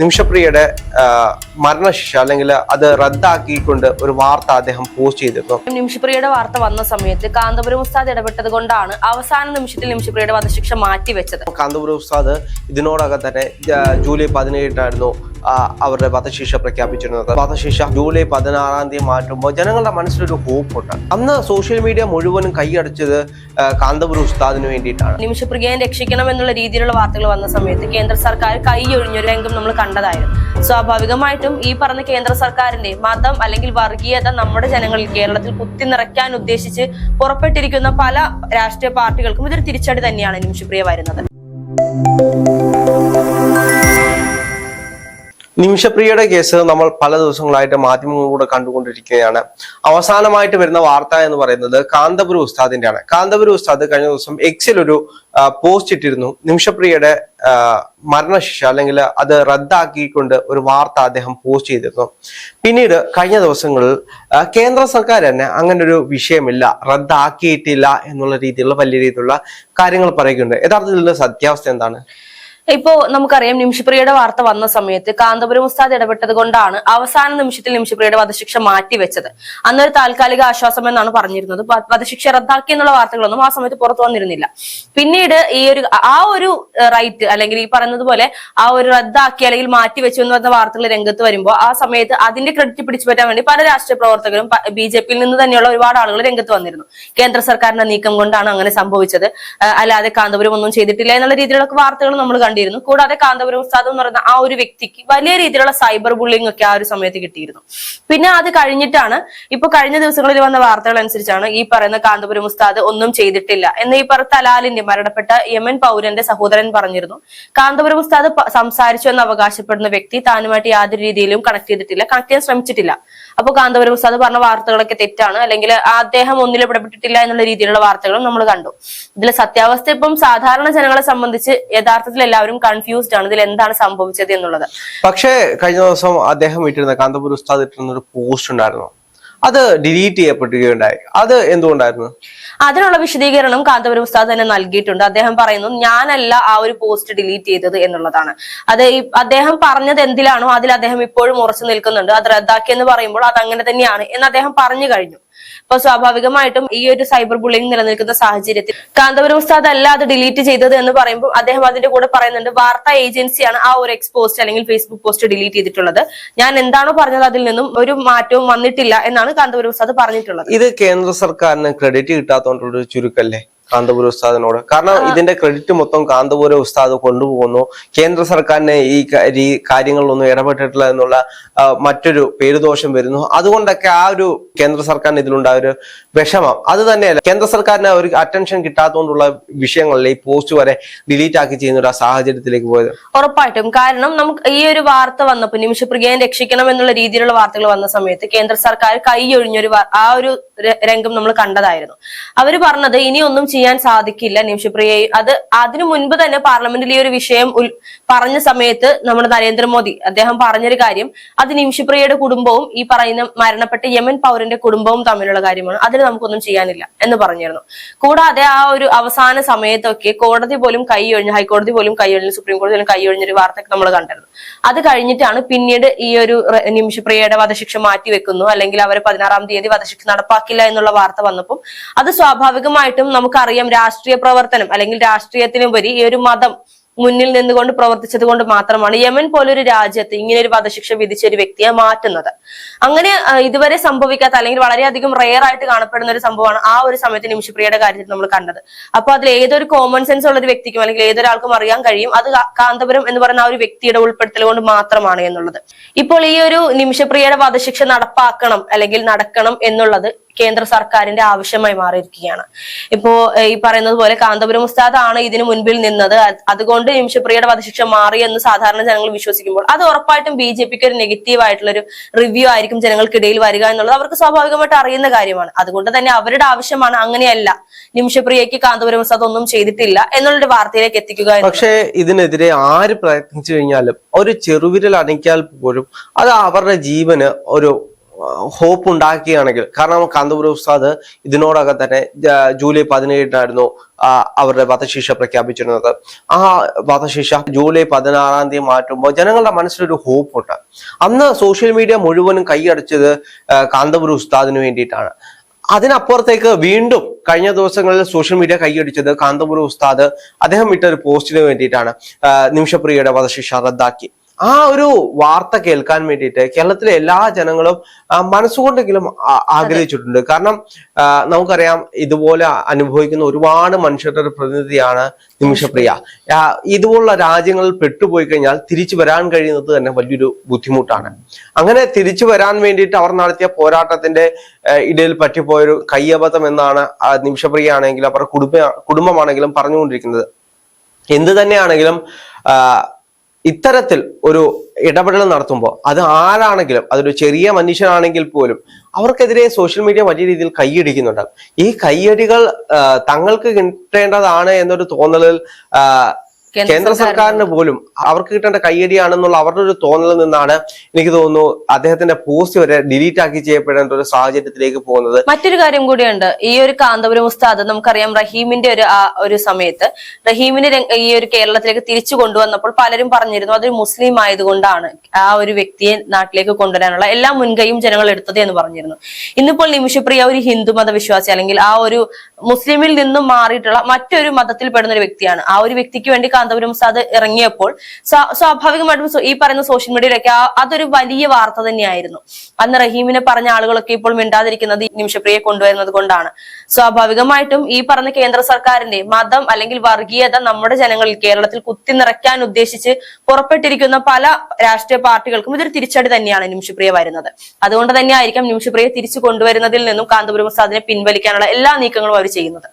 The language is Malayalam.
നിമിഷപ്രിയയുടെ മരണശിക്ഷ അല്ലെങ്കിൽ അത് റദ്ദാക്കിക്കൊണ്ട് ഒരു വാർത്ത അദ്ദേഹം പോസ്റ്റ് ചെയ്തിരുന്നു. നിമിഷപ്രിയയുടെ വാർത്ത വന്ന സമയത്ത് കാന്തപുരം ഉസ്താദ് ഇടപെട്ടത് കൊണ്ടാണ് അവസാന നിമിഷത്തിൽ നിമിഷപ്രിയയുടെ വധശിക്ഷ മാറ്റിവെച്ചത്. കാന്തപുരം ഉസ്താദ് ഇതിനോടകം തന്നെ ജൂലൈ പതിനേഴിനായിരുന്നു അവരുടെ വധശിക്ഷ പ്രഖ്യാപിച്ചിരുന്നത്. വധശിക്ഷ ജൂലൈ പതിനാറാം തീയതി മാറ്റുമ്പോൾ ജനങ്ങളുടെ മനസ്സിലൊരു ഹോപ്പുണ്ട്. അന്ന് സോഷ്യൽ മീഡിയ മുഴുവനും കൈയടച്ചത് കാന്തപുരം ഉസ്താദിന് വേണ്ടിയിട്ടാണ്. നിമിഷപ്രിയയെ രക്ഷിക്കണം എന്നുള്ള രീതിയിലുള്ള വാർത്തകൾ വന്ന സമയത്ത് കേന്ദ്ര സർക്കാർ കൈയൊഴിഞ്ഞൊരു രംഗം നമ്മൾ കണ്ടതായിരുന്നു. സ്വാഭാവികമായിട്ടും ഈ പറഞ്ഞ കേന്ദ്ര സർക്കാരിന്റെ മതം അല്ലെങ്കിൽ വർഗീയത നമ്മുടെ ജനങ്ങളിൽ കേരളത്തിൽ കുത്തി നിറയ്ക്കാൻ ഉദ്ദേശിച്ച് പുറപ്പെട്ടിരിക്കുന്ന പല രാഷ്ട്രീയ പാർട്ടികൾക്കും ഇതൊരു തിരിച്ചടി തന്നെയാണ് നിമിഷപ്രിയ വരുന്നത്. നിമിഷപ്രിയയുടെ കേസ് നമ്മൾ പല ദിവസങ്ങളായിട്ട് മാധ്യമങ്ങളിലൂടെ കണ്ടുകൊണ്ടിരിക്കുകയാണ്. അവസാനമായിട്ട് വരുന്ന വാർത്ത എന്ന് പറയുന്നത് കാന്തപുരം ഉസ്താദിന്റെയാണ്. കാന്തപുരം ഉസ്താദ് കഴിഞ്ഞ ദിവസം എക്സിൽ ഒരു പോസ്റ്റ് ഇട്ടിരുന്നു. നിമിഷപ്രിയയുടെ മരണശിക്ഷ അല്ലെങ്കിൽ അത് റദ്ദാക്കിക്കൊണ്ട് ഒരു വാർത്ത അദ്ദേഹം പോസ്റ്റ് ചെയ്തിരുന്നു. പിന്നീട് കഴിഞ്ഞ ദിവസങ്ങളിൽ കേന്ദ്ര സർക്കാർ തന്നെ അങ്ങനെ ഒരു വിഷയമില്ല റദ്ദാക്കിയിട്ടില്ല എന്നുള്ള രീതിയിലുള്ള വലിയ രീതിയിലുള്ള കാര്യങ്ങൾ പറയുന്നുണ്ട് യഥാർത്ഥത്തിൽ ഇതിന്റെ സത്യാവസ്ഥ എന്താണ്? ഇപ്പോ നമുക്കറിയാം നിമിഷപ്രിയയുടെ വാർത്ത വന്ന സമയത്ത് കാന്തപുരം ഉസ്താദ് ഇടപെട്ടത് കൊണ്ടാണ് അവസാന നിമിഷത്തിൽ നിമിഷപ്രിയയുടെ വധശിക്ഷ മാറ്റിവെച്ചത് അന്നൊരു താൽക്കാലിക ആശ്വാസം എന്നാണ് പറഞ്ഞിരുന്നത്. വധശിക്ഷ റദ്ദാക്കി എന്നുള്ള വാർത്തകളൊന്നും ആ സമയത്ത് പുറത്തു വന്നിരുന്നില്ല. പിന്നീട് ഈ ഒരു ആ ഒരു റൈറ്റ് അല്ലെങ്കിൽ ഈ പറയുന്നത് പോലെ ആ ഒരു റദ്ദാക്കി അല്ലെങ്കിൽ മാറ്റിവെച്ചു എന്ന് പറഞ്ഞ വാർത്തകൾ രംഗത്ത് വരുമ്പോൾ ആ സമയത്ത് അതിന്റെ ക്രെഡിറ്റ് പിടിച്ചു പറ്റാൻ വേണ്ടി പല രാഷ്ട്രീയ പ്രവർത്തകരും ബി ജെ പിയിൽ നിന്ന് തന്നെയുള്ള ഒരുപാട് ആളുകൾ രംഗത്ത് വന്നിരുന്നു. കേന്ദ്ര സർക്കാരിന്റെ നീക്കം കൊണ്ടാണ് അങ്ങനെ സംഭവിച്ചത്. അല്ലാതെ കാന്തപുരം ഒന്നും ചെയ്തിട്ടില്ല എന്നുള്ള രീതിയിലുള്ള വാർത്തകൾ നമ്മൾ കണ്ടിരുന്നു. കൂടാതെ കാന്തപുരം ഉസ്താദ് എന്ന് പറയുന്ന ആ ഒരു വ്യക്തിക്ക് വലിയ രീതിയിലുള്ള സൈബർ ബുള്ളിംഗ് ഒക്കെ ആ ഒരു സമയത്ത് കിട്ടിയിരുന്നു. പിന്നെ അത് കഴിഞ്ഞിട്ടാണ് ഇപ്പൊ കഴിഞ്ഞ ദിവസങ്ങളിൽ വന്ന വാർത്തകൾ അനുസരിച്ചാണ് ഈ പറയുന്ന കാന്തപുരം ഉസ്താദ് ഒന്നും ചെയ്തിട്ടില്ല. എന്ന് ഈ പറഞ്ഞ തലാലിന്റെ മരണപ്പെട്ട യമൻ പൗരന്റെ സഹോദരൻ പറഞ്ഞിരുന്നു. കാന്തപുരം ഉസ്താദ് സംസാരിച്ചു എന്ന് അവകാശപ്പെടുന്ന വ്യക്തി താനുമായിട്ട് യാതൊരു രീതിയിലും കണക്ട് ചെയ്തിട്ടില്ല കണക്ട് ചെയ്യാൻ ശ്രമിച്ചിട്ടില്ല. അപ്പൊ കാന്തപുരം ഉസ്താദ് പറഞ്ഞ വാർത്തകളൊക്കെ തെറ്റാണ്. അല്ലെങ്കിൽ അദ്ദേഹം ഒന്നിലും ഇടപെട്ടിട്ടില്ല എന്നുള്ള രീതിയിലുള്ള വാർത്തകളും നമ്മൾ കണ്ടു. ഇതിലെ സത്യാവസ്ഥ ഇപ്പം സാധാരണ ജനങ്ങളെ സംബന്ധിച്ച് യഥാർത്ഥത്തിൽ എല്ലാവരും കൺഫ്യൂസ്ഡ് ആണ് ഇതിൽ എന്താണ് സംഭവിച്ചത് എന്നുള്ളത്. പക്ഷേ കഴിഞ്ഞ ദിവസം അദ്ദേഹം ഇട്ടിരുന്ന കാന്തപുരം ഉസ്താദ് ഇട്ടിരുന്ന ഒരു പോസ്റ്റ് ഉണ്ടായിരുന്നു. അത് ഡിലീറ്റ് ചെയ്യപ്പെടുകയുണ്ടായി അത് എന്തുകൊണ്ടായിരുന്നു? അതിനുള്ള വിശദീകരണം കാന്തപുരം ഉസ്താദ് തന്നെ നൽകിയിട്ടുണ്ട്. അദ്ദേഹം പറയുന്നു ഞാനല്ല ആ ഒരു പോസ്റ്റ് ഡിലീറ്റ് ചെയ്തത് എന്നുള്ളതാണ്. അത് അദ്ദേഹം പറഞ്ഞത് എന്തിലാണോ അതിൽ അദ്ദേഹം ഇപ്പോഴും ഉറച്ചു നിൽക്കുന്നുണ്ട്. അത് റദ്ദാക്കിയെന്ന് പറയുമ്പോൾ അത് അങ്ങനെ തന്നെയാണ് എന്ന് അദ്ദേഹം പറഞ്ഞു കഴിഞ്ഞു. അപ്പൊ സ്വാഭാവികമായിട്ടും ഈ ഒരു സൈബർ ബുള്ളിംഗ് നിലനിൽക്കുന്ന സാഹചര്യത്തിൽ കാന്തപുരം ഉസ്താദ് അല്ല അത് ഡിലീറ്റ് ചെയ്തത് എന്ന് പറയുമ്പോൾ അദ്ദേഹം അതിന്റെ കൂടെ പറയുന്നുണ്ട് വാർത്താ ഏജൻസിയാണ് ആ ഒരു എക്സ് പോസ്റ്റ് അല്ലെങ്കിൽ ഫേസ്ബുക്ക് പോസ്റ്റ് ഡിലീറ്റ് ചെയ്തിട്ടുള്ളത്. ഞാൻ എന്താണോ പറഞ്ഞത് അതിൽ നിന്നും ഒരു മാറ്റവും വന്നിട്ടില്ല എന്നാണ് കാന്തപുരം ഉസ്താദ് പറഞ്ഞിട്ടുള്ളത്. ഇത് കേന്ദ്ര സർക്കാരിന് ക്രെഡിറ്റ് കിട്ടാത്തോണ്ടുള്ള ചുരുക്കല്ലേ? കാന്തപുരം ഉസ്താദിനോട്. കാരണം ഇതിന്റെ ക്രെഡിറ്റ് മൊത്തം കാന്തപുര ഉസ്താദ് കൊണ്ടുപോകുന്നു. കേന്ദ്ര സർക്കാരിനെ ഈ കാര്യങ്ങളിലൊന്നും ഇടപെട്ടിട്ടില്ല എന്നുള്ള മറ്റൊരു പേരുദോഷം വരുന്നു. അതുകൊണ്ടൊക്കെ ആ ഒരു കേന്ദ്ര സർക്കാരിന് ഇതിലുണ്ടായ ഒരു വിഷമം. അത് തന്നെയല്ല കേന്ദ്ര സർക്കാരിന് ഒരു അറ്റൻഷൻ കിട്ടാത്തതുകൊണ്ടുള്ള വിഷയങ്ങളിൽ ഈ പോസ്റ്റ് വരെ ഡിലീറ്റ് ആക്കി ചെയ്യുന്ന ഒരു സാഹചര്യത്തിലേക്ക് പോയത്? ഉറപ്പായിട്ടും. കാരണം നമുക്ക് ഈ ഒരു വാർത്ത വന്നപ്പോൾ നിമിഷപ്രിയയെ രക്ഷിക്കണം എന്നുള്ള രീതിയിലുള്ള വാർത്തകൾ വന്ന സമയത്ത് കേന്ദ്ര സർക്കാർ കൈയൊഴിഞ്ഞൊരു ആ ഒരു രംഗം നമ്മൾ കണ്ടതായിരുന്നു. അവർ പറഞ്ഞത് ഇനിയൊന്നും ഒന്നും ചെയ്യാൻ സാധിക്കില്ല നിമിഷപ്രിയ അത് അതിനു മുൻപ് തന്നെ പാർലമെന്റിൽ ഈ ഒരു വിഷയം പറഞ്ഞ സമയത്ത് നമ്മുടെ നരേന്ദ്രമോദി അദ്ദേഹം പറഞ്ഞൊരു കാര്യം. അത് നിമിഷപ്രിയയുടെ കുടുംബവും ഈ പറയുന്ന മരണപ്പെട്ട യമൻ പൗരന്റെ കുടുംബവും തമ്മിലുള്ള കാര്യമാണ്. അതിന് നമുക്കൊന്നും ചെയ്യാനില്ല എന്ന് പറഞ്ഞിരുന്നു. കൂടാതെ ആ ഒരു അവസാന സമയത്തൊക്കെ കോടതി പോലും കൈയൊഴിഞ്ഞ് ഹൈക്കോടതി പോലും കൈയൊഴിഞ്ഞ് സുപ്രീം കോടതി പോലും കൈയൊഴിഞ്ഞൊരു വാർത്തയൊക്കെ നമ്മൾ കണ്ടിരുന്നു. അത് കഴിഞ്ഞിട്ടാണ് പിന്നീട് ഈ ഒരു നിമിഷപ്രിയയുടെ വധശിക്ഷ മാറ്റിവെക്കുന്നു. അല്ലെങ്കിൽ അവർ പതിനാറാം തീയതി വധശിക്ഷ നടപ്പാക്കില്ല എന്നുള്ള വാർത്ത വന്നപ്പോൾ അത് സ്വാഭാവികമായിട്ടും നമുക്കറിയാം രാഷ്ട്രീയ പ്രവർത്തനം അല്ലെങ്കിൽ രാഷ്ട്രീയത്തിനുപരി ഈ ഒരു മതം മുന്നിൽ നിന്നുകൊണ്ട് പ്രവർത്തിച്ചത് കൊണ്ട് മാത്രമാണ് യമൻ പോലൊരു രാജ്യത്ത് ഇങ്ങനെ ഒരു വധശിക്ഷ വിധിച്ച ഒരു വ്യക്തിയെ മാറ്റുന്നത്. അങ്ങനെ ഇതുവരെ സംഭവിക്കാത്ത അല്ലെങ്കിൽ വളരെയധികം റെയർ ആയിട്ട് കാണപ്പെടുന്ന ഒരു സംഭവമാണ് ആ ഒരു സമയത്ത് നിമിഷപ്രിയയുടെ കാര്യത്തിൽ നമ്മൾ കണ്ടത്. അപ്പൊ അതിൽ ഏതൊരു കോമൺ സെൻസ് ഉള്ള ഒരു വ്യക്തിക്കും അല്ലെങ്കിൽ ഏതൊരാൾക്കും അറിയാൻ കഴിയും. അത് കാന്തപുരം എന്ന് പറയുന്ന ആ ഒരു വ്യക്തിയുടെ ഉൾപ്പെടുത്തൽ കൊണ്ട് മാത്രമാണ് എന്നുള്ളത്. ഇപ്പോൾ ഈ ഒരു നിമിഷപ്രിയയുടെ വധശിക്ഷ നടപ്പാക്കണം അല്ലെങ്കിൽ നടക്കണം എന്നുള്ളത് കേന്ദ്ര സർക്കാരിന്റെ ആവശ്യമായി മാറിയിരിക്കുകയാണ്. ഇപ്പോ ഈ പറയുന്നത് പോലെ കാന്തപുരം ഉസ്താദ് ആണ് ഇതിനു മുൻപിൽ നിന്നത്. അതുകൊണ്ട് നിമിഷപ്രിയയുടെ വധശിക്ഷ മാറി എന്ന് സാധാരണ ജനങ്ങൾ വിശ്വസിക്കുമ്പോൾ. അത് ഉറപ്പായിട്ടും ബി ജെ പിക്ക് ഒരു നെഗറ്റീവ് ആയിട്ടുള്ള ഒരു റിവ്യൂ ആയിരിക്കും ജനങ്ങൾക്കിടയിൽ വരിക എന്നുള്ളത് അവർക്ക് സ്വാഭാവികമായിട്ട് അറിയുന്ന കാര്യമാണ്. അതുകൊണ്ട് തന്നെ അവരുടെ ആവശ്യമാണ് അങ്ങനെയല്ല. നിമിഷപ്രിയയ്ക്ക് കാന്തപുരം ഉസ്താദ് ഒന്നും ചെയ്തിട്ടില്ല എന്നുള്ളൊരു വാർത്തയിലേക്ക് എത്തിക്കുക പക്ഷേ ഇതിനെതിരെ ആര് പ്രയത്നിച്ചു കഴിഞ്ഞാലും ഒരു ചെറുവിരൽ അണിക്കാൽ പോലും അത് അവരുടെ ജീവന് ഒരു ഹോപ്പ് ഉണ്ടാക്കുകയാണെങ്കിൽ കാരണം കാന്തപുരം ഉസ്താദ് ഇതിനോടകം തന്നെ ജൂലൈ പതിനേഴിനായിരുന്നു അവരുടെ വധശിക്ഷ പ്രഖ്യാപിച്ചിരുന്നത്. ആ വധശിക്ഷ ജൂലൈ പതിനാറാം തീയതി മാറ്റുമ്പോൾ ജനങ്ങളുടെ മനസ്സിലൊരു ഹോപ്പുണ്ട്. അന്ന് സോഷ്യൽ മീഡിയ മുഴുവനും കൈയടച്ചത് കാന്തപുരം ഉസ്താദിന് വേണ്ടിയിട്ടാണ്. അതിനപ്പുറത്തേക്ക് വീണ്ടും കഴിഞ്ഞ ദിവസങ്ങളിൽ സോഷ്യൽ മീഡിയ കൈയടിച്ചത് കാന്തപുരം ഉസ്താദ് അദ്ദേഹം ഇട്ട ഒരു പോസ്റ്റിന് വേണ്ടിയിട്ടാണ് നിമിഷപ്രിയയുടെ വധശിക്ഷ റദ്ദാക്കി. ആ ഒരു വാർത്ത കേൾക്കാൻ വേണ്ടിയിട്ട് കേരളത്തിലെ എല്ലാ ജനങ്ങളും മനസ്സുകൊണ്ടെങ്കിലും ആഗ്രഹിച്ചിട്ടുണ്ട്. കാരണം നമുക്കറിയാം ഇതുപോലെ അനുഭവിക്കുന്ന ഒരുപാട് മനുഷ്യരുടെ പ്രതിനിധിയാണ് നിമിഷപ്രിയ. ഇതുപോലുള്ള രാജ്യങ്ങളിൽ പെട്ടുപോയി കഴിഞ്ഞാൽ തിരിച്ചു വരാൻ കഴിയുന്നത് തന്നെ വലിയൊരു ബുദ്ധിമുട്ടാണ്. അങ്ങനെ തിരിച്ചു വരാൻ വേണ്ടിയിട്ട് അവർ നടത്തിയ പോരാട്ടത്തിന്റെ ഇടയിൽ പറ്റിപ്പോയൊരു കയ്യബദ്ധം എന്നാണ് നിമിഷപ്രിയ ആണെങ്കിലും അവരുടെ കുടുംബ കുടുംബമാണെങ്കിലും പറഞ്ഞുകൊണ്ടിരിക്കുന്നത്. എന്ത് തന്നെയാണെങ്കിലും ഇത്തരത്തിൽ ഒരു ഇടപെടൽ നടത്തുമ്പോൾ അത് ആരാണെങ്കിലും അതൊരു ചെറിയ മനുഷ്യനാണെങ്കിൽ പോലും അവർക്കെതിരെ സോഷ്യൽ മീഡിയ വലിയ രീതിയിൽ കൈയടിക്കുന്നുണ്ട് ഈ കൈയടികൾ തങ്ങൾക്ക് കിട്ടേണ്ടതാണ് എന്നൊരു തോന്നലിൽ കേന്ദ്ര സർക്കാരിന് പോലും അവർക്ക് കിട്ടേണ്ട കയ്യടിയാണെന്നുള്ള അവരുടെ ഒരു തോന്നലിൽ നിന്നാണ് എനിക്ക് തോന്നുന്നു അദ്ദേഹത്തിന്റെ പോസ്റ്റ് വരെ ഡിലീറ്റ് ആക്കി ചെയ്യപ്പെടേണ്ട ഒരു സാഹചര്യത്തിലേക്ക് പോകുന്നത്. മറ്റൊരു കാര്യം കൂടിയുണ്ട്. ഈ ഒരു കാന്തപുരം ഉസ്താദ് നമുക്കറിയാം റഹീമിന്റെ ഒരു ഒരു സമയത്ത് റഹീമിനെ ഈ ഒരു കേരളത്തിലേക്ക് തിരിച്ചു കൊണ്ടുവന്നപ്പോൾ പലരും പറഞ്ഞിരുന്നു അതൊരു മുസ്ലിം ആയതുകൊണ്ടാണ് ആ ഒരു വ്യക്തിയെ നാട്ടിലേക്ക് കൊണ്ടുവരാനുള്ള എല്ലാ മുൻകൈയും ജനങ്ങൾ എടുത്തത് എന്ന് പറഞ്ഞിരുന്നു. ഇന്നിപ്പോൾ നിമിഷപ്രിയ ഒരു ഹിന്ദു മതവിശ്വാസി അല്ലെങ്കിൽ ആ ഒരു മുസ്ലിമിൽ നിന്നും മാറിയിട്ടുള്ള മറ്റൊരു മതത്തിൽ പെടുന്ന ഒരു വ്യക്തിയാണ്. ആ ഒരു വ്യക്തിക്ക് വേണ്ടി കാന്തപുരം ഉസ്താദ് ഇറങ്ങിയപ്പോൾ സ്വാ- സ്വാഭാവികമായിട്ടും ഈ പറയുന്ന സോഷ്യൽ മീഡിയയിലൊക്കെ അതൊരു വലിയ വാർത്ത തന്നെയായിരുന്നു. അന്ന് റഹീമിനെ പറഞ്ഞ ആളുകളൊക്കെ ഇപ്പോൾ മിണ്ടാതിരിക്കുന്നത് നിമിഷപ്രിയെ കൊണ്ടുവരുന്നത് കൊണ്ടാണ്. സ്വാഭാവികമായിട്ടും ഈ പറഞ്ഞ കേന്ദ്ര സർക്കാരിന്റെ മതം അല്ലെങ്കിൽ വർഗീയത നമ്മുടെ ജനങ്ങളിൽ കേരളത്തിൽ കുത്തി നിറയ്ക്കാൻ ഉദ്ദേശിച്ച് പുറപ്പെട്ടിരിക്കുന്ന പല രാഷ്ട്രീയ പാർട്ടികൾക്കും ഇതൊരു തിരിച്ചടി തന്നെയാണ് നിമിഷപ്രിയ വരുന്നത്. അതുകൊണ്ട് തന്നെ ആയിരിക്കാം നിമിഷപ്രിയെ തിരിച്ചു കൊണ്ടുവരുന്നതിൽ നിന്നും കാന്തപുരം ഉസ്താദിനെ പിൻവലിക്കാനുള്ള എല്ലാ നീക്കങ്ങളും അവർ ചെയ്യുന്നത്.